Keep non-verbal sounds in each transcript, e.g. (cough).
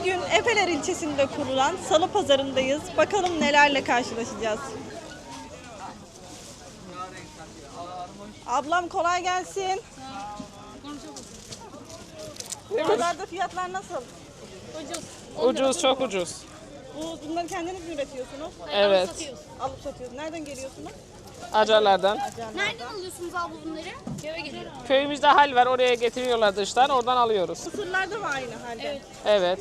Bugün Efeler ilçesinde kurulan salı pazarındayız. Bakalım nelerle karşılaşacağız. Ablam kolay gelsin. Pazarda fiyatlar nasıl? Ucuz, çok ucuz. Bu, bunları kendiniz mi üretiyorsunuz? Evet. Alıp satıyorsunuz. Nereden geliyorsunuz? Acarlardan. Nereden alıyorsunuz abla bunları? Köye geliyor. Köyümüzde hal var, oraya getiriyorlar dıştan, oradan alıyoruz. Mısırlar da mı aynı halde? Evet.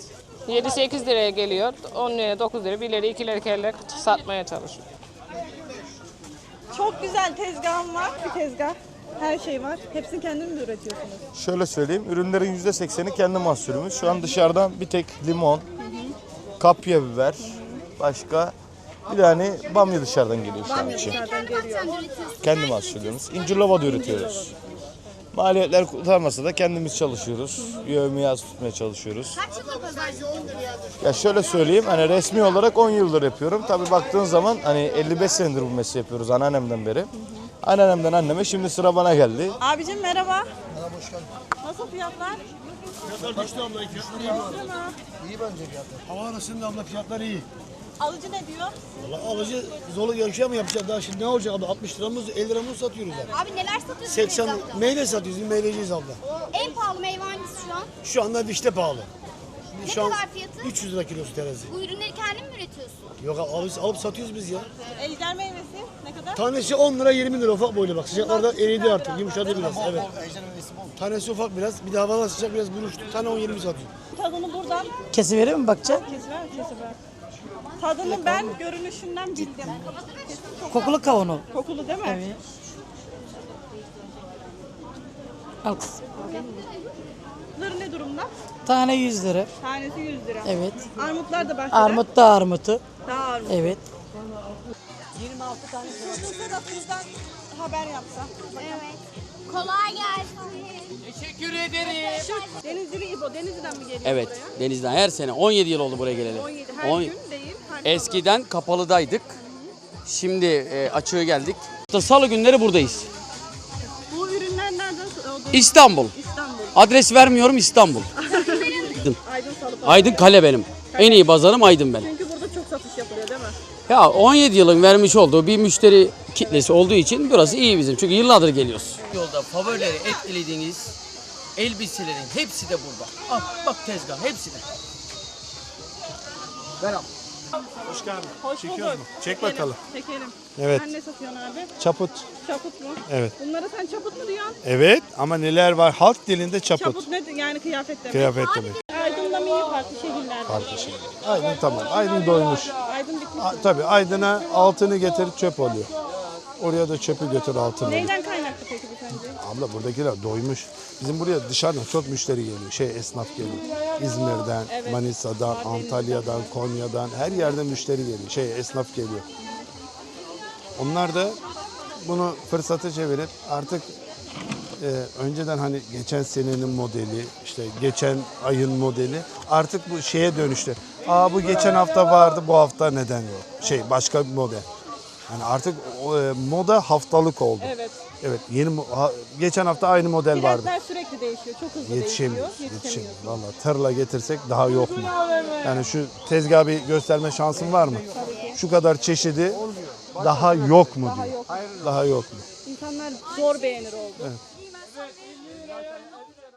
7-8 liraya geliyor, 10 liraya, 9 liraya, 1 liraya, 2 liraya satmaya çalışıyor. Çok güzel tezgahım var. Bir tezgah. Her şey var. Hepsini kendiniz mi üretiyorsunuz? Şöyle söyleyeyim, ürünlerin %80'i kendi mahsulümüz. Şu an dışarıdan bir tek limon, kapya biber, başka bir tane bamya dışarıdan geliyor şu an için. Dışarıdan Kendi. Kendi mahsulümüz. İncirlova da üretiyoruz. Maliyetler kurtarmasa da kendimiz çalışıyoruz. Yövmeyi az tutmaya çalışıyoruz. Kaç yıldır Ya şöyle söyleyeyim, hani resmi olarak 10 yıldır yapıyorum. Tabii baktığın zaman hani 55 senedir bu mesleği yapıyoruz anneannemden beri. Anneannemden anneme şimdi sıra bana geldi. Abicim merhaba. Merhaba hoş geldin. Nasıl fiyatlar? Düştü abla 2 lira iyi var. İyi bence fiyatlar. Hava arasında abla fiyatlar iyi. Alıcı ne diyor? Valla alıcı zorlu yarışa mı yapacak daha şimdi ne olacak abla 60 liramız 50 liramız satıyoruz abi. Abi neler satıyorsunuz 80 tezgahta? meyve satıyoruz biz meyveciyiz abla. En pahalı meyve hangisi şu an? Şu anda vişne pahalı. Ne Şu an kadar fiyatı? 300 lira kilosu terazi. Bu ürünleri kendin mi üretiyorsun? Yok abi alıp, alıp satıyoruz biz ya. Ejder meyvesi ne kadar? Tanesi 10 lira 20 lira ufak boylu bak sıcaklarda eridi artık yumuşadı biraz evet. Tanesi ufak biraz bir daha havalar sıcak biraz buruştu. Tane 10 20 satıyor. Tadını buradan Kesiverir mi bakacak? kesiver kesiver. Tadını ben görünüşünden bildim. Kokulu kavunu. Kokulu değil mi? Evet. Al kız. Ne durumda? Tane 100 lira. Tanesi 100 lira. Evet. Armutlar da bahçede. Armut da armutu. Daha armut. Evet. 26 tane. Tutulsa da tuzdan haber yapsa. Evet. Kolay gelsin. Denizli İbo. Denizli'den mi geliyor Evet, buraya? Denizden her sene 17 yıl oldu buraya geleli. 17. Her 10 gün. Eskiden kapalıdaydık. Şimdi e, açığa geldik. Salı günleri buradayız. Bu ürünler nereden? İstanbul. İstanbul. Adres vermiyorum İstanbul. (laughs) Aydın Salı Pazarı. Aydın Kale benim. En iyi pazarım Aydın benim. Çünkü burada çok satış yapılıyor değil mi? Ya 17 yılın vermiş olduğu bir müşteri kitlesi olduğu için burası iyi bizim. Çünkü yıllardır geliyoruz. Yolda favorileri etkilediğiniz elbiselerin hepsi de burada. Ah bak tezgah hepsi de. Ver al. Hoş geldin. Hoş bulduk. Çek Çekelim, bakalım. Çekelim. Evet. Sen ne satıyorsun abi? Çaput. Çaput mu? Evet. Bunlara sen çaput mu diyorsun? Evet ama neler var? Halk dilinde çaput. Çaput ne? Yani kıyafet demek. Kıyafet demek. Aydın'da mı iyi farklı şehirlerde? Farklı şey. Aydın tamam. Aydın doymuş. Aydın bitmiş. A, tabii Aydın'a altını getirip çöp oluyor. Oraya da çöpü götür altını. Neyden sence? Abla buradakiler doymuş. Bizim buraya dışarıdan çok müşteri geliyor. Şey esnaf geliyor. İzmir'den, Manisa'dan, Antalya'dan, Konya'dan her yerden müşteri geliyor. Şey esnaf geliyor. Onlar da bunu fırsata çevirip artık e, önceden hani geçen senenin modeli, işte geçen ayın modeli artık bu şeye dönüştü. Aa bu geçen hafta vardı, bu hafta neden yok? Şey başka bir model. Yani artık e, moda haftalık oldu. Evet. Evet, yeni mo- ha- geçen hafta aynı model vardı. Trendler sürekli değişiyor. Çok hızlı Yetişemiyoruz, değişiyor. yetişemiyoruz. Valla tırla getirsek daha yok mu? Yani şu tezgahı bir gösterme şansın var mı? Şu kadar çeşidi daha yok mu diyor. Daha yok mu? İnsanlar zor beğenir oldu.